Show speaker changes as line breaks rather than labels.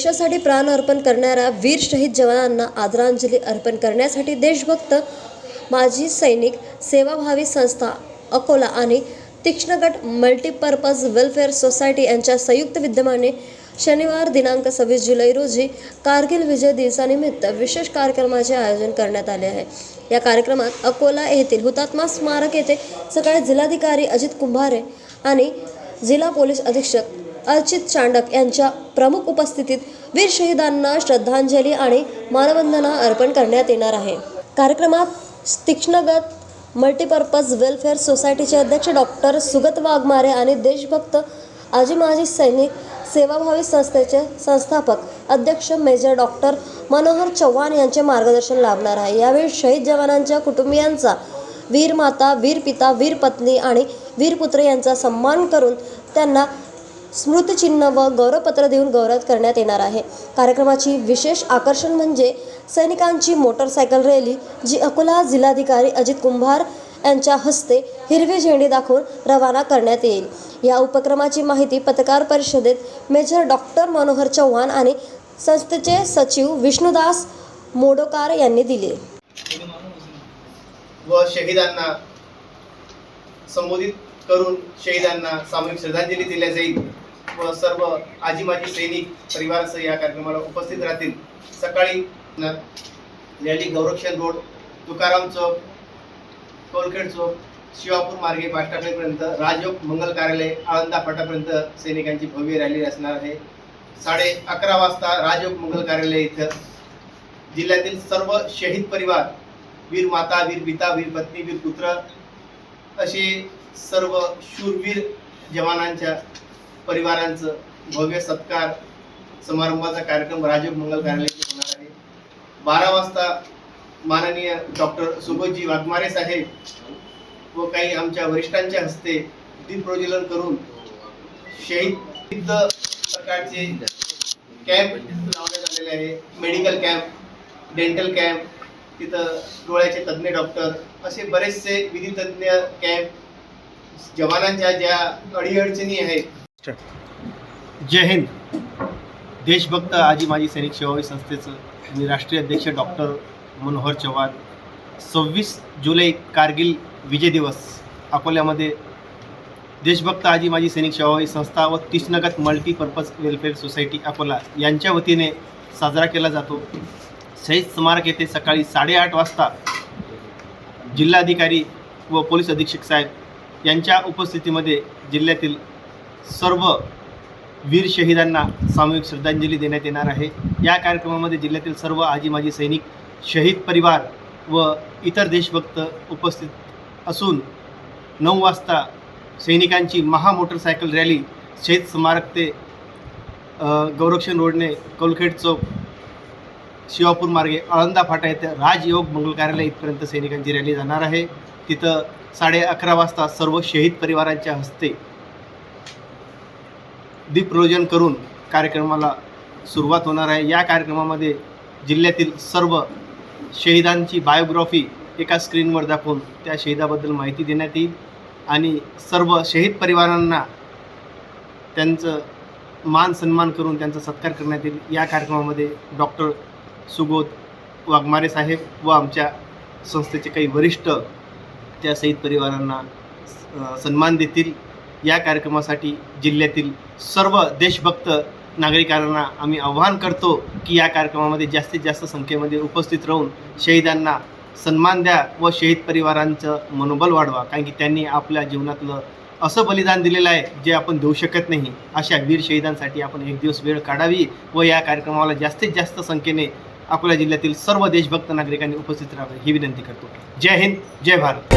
देशासाठी प्राण अर्पण करणाऱ्या वीर शहीद जवानांना आदरांजली अर्पण करण्यासाठी देशभक्त माजी सैनिक सेवाभावी संस्था अकोला आणि तीक्ष्णगट मल्टीपर्पज वेलफेअर सोसायटी यांच्या संयुक्त विद्यमाने शनिवार दिनांक सव्वीस जुलै रोजी कारगिल विजय दिवसानिमित्त विशेष कार्यक्रमाचे आयोजन करण्यात आले आहे. या कार्यक्रमात अकोला येथील हुतात्मा स्मारक येथे सकाळी जिल्हाधिकारी अजित कुंभारे आणि जिल्हा पोलीस अधीक्षक अर्चित चांडक यांच्या प्रमुख उपस्थितीत वीर शहीदांना श्रद्धांजली आणि मानवंदना अर्पण करण्यात येणार आहे. कार्यक्रमात तीक्ष्णगत मल्टीपर्पज वेलफेअर सोसायटीचे अध्यक्ष डॉक्टर सुगत वाघमारे आणि देशभक्त आजी माजी सैनिक सेवाभावी संस्थेचे संस्थापक अध्यक्ष मेजर डॉक्टर मनोहर चव्हाण यांचे मार्गदर्शन लाभणार आहे. यावेळी शहीद जवानांच्या कुटुंबियांचा वीर माता वीर पिता वीर पत्नी आणि वीर पुत्र यांचा सन्मान करून त्यांना स्मृतचिन्ह व गौरवपत्र देऊन गौरव करण्यात येणार आहे. कार्यक्रमाची विशेष आकर्षण म्हणजे सैनिकांची मोटरसायकल रॅली जी अकोला जिल्हाधिकारी अजित कुंभार यांच्या हस्ते हिरवी झेंडी दाखवून रवाना करण्यात येईल. या उपक्रमाची माहिती पत्रकार परिषदेत मेजर डॉक्टर मनोहर चव्हाण आणि संस्थेचे सचिव विष्णुदास मोडोकार यांनी दिले.
व शहीदांना संबोधित करून शहीदांना सामूहिक श्रद्धांजली दिल्या जाईल. व सर्व आजी माजी सैनिक परिवारासह या कार्यक्रमाला उपस्थित राहतील. सकाळी लेडी रॅली गौरक्षण रोड तुकाराम चौक कोलखेड चौक शिवापूर मार्गे पाष्टापेपर्यंत राजयोग मंगल कार्यालय आळंदा फाटापर्यंत सैनिकांची भव्य रॅली असणार आहे. साडे अकरा वाजता राजयोग मंगल कार्यालय इथं जिल्ह्यातील सर्व शहीद परिवार वीर माता वीर पिता वीर पत्नी वीर पुत्र असे सर्व शूरवीर जवानांच्या परिवारांचं भव्य सत्कार समारंभाचा कार्यक्रम राजीव मंगल कार्यालयाचे होणार आहे. बारा वाजता माननीय डॉक्टर सुबोधजी वाघमारे साहेब व काही आमच्या वरिष्ठांच्या हस्ते दीपप्रज्वलन करून शहीद विविध प्रकारचे कॅम्प लावण्यात आलेले आहे. मेडिकल कॅम्प डेंटल कॅम्प तिथं डोळ्याचे तज्ज्ञ डॉक्टर असे बरेचसे विधी तज्ज्ञ कॅम्प जवानांच्या ज्या अडीअडचणी आहेत जय हिंद. देशभक्त आजी माजी सैनिक सेवाभावी संस्थेचं मी राष्ट्रीय अध्यक्ष डॉक्टर मनोहर चव्हाण. सव्वीस जुलै कारगिल विजय दिवस. अकोल्यामध्ये देशभक्त आजी माजी सैनिक सेवाभावी संस्था व तिष्णगत मल्टीपर्पज वेलफेअर सोसायटी अकोला यांच्या वतीने साजरा केला जातो. शहीद स्मारक येथे सकाळी साडेआठ वाजता जिल्हाधिकारी व पोलीस अधीक्षक साहेब यांच्या उपस्थितीमध्ये जिल्ह्यातील सर्व वीर शहीदांना सामूहिक श्रद्धांजली देण्यात येणार आहे. या कार्यक्रमामध्ये जिल्ह्यातील सर्व आजी माजी सैनिक शहीद परिवार व इतर देशभक्त उपस्थित असून नऊ वाजता सैनिकांची महा मोटरसायकल रॅली शहीद स्मारक ते गौरक्षण रोडने कोलखेड चौक शिवापूर मार्गे आळंदा फाटा येथे राजयोग मंगल कार्यालय इथपर्यंत सैनिकांची रॅली जाणार आहे. तिथं साडे अकरा वाजता सर्व शहीद परिवारांच्या हस्ते दीपप्रयोजन करून कार्यक्रमाला सुरुवात होणार आहे. या कार्यक्रमामध्ये जिल्ह्यातील सर्व शहीदांची बायोग्राफी एका स्क्रीनवर दाखवून त्या शहीदाबद्दल माहिती देण्यात येईल आणि सर्व शहीद परिवारांना त्यांचं मान सन्मान करून त्यांचा सत्कार करण्यात येईल. या कार्यक्रमामध्ये डॉक्टर सुबोध वाघमारे साहेब व आमच्या संस्थेचे काही वरिष्ठ त्या शहीद परिवारांना सन्मान देतील. या कार्यक्रमासाठी जिल्ह्यातील सर्व देशभक्त नागरिकांना आम्ही आव्हान करतो की या कार्यक्रमामध्ये जास्तीत जास्त संख्येमध्ये उपस्थित राहून शहीदांना सन्मान द्या व शहीद परिवारांचं मनोबल वाढवा. कारण की त्यांनी आपल्या जीवनातलं असं बलिदान दिलेलं आहे जे आपण देऊ शकत नाही. अशा वीर शहीदांसाठी आपण एक दिवस वेळ काढावी व या कार्यक्रमाला जास्तीत जास्त संख्येने अकोला जिल्ह्यातील सर्व देशभक्त नागरिकांनी उपस्थित राहावे. ही विनंती करतो. जय हिंद जय भारत.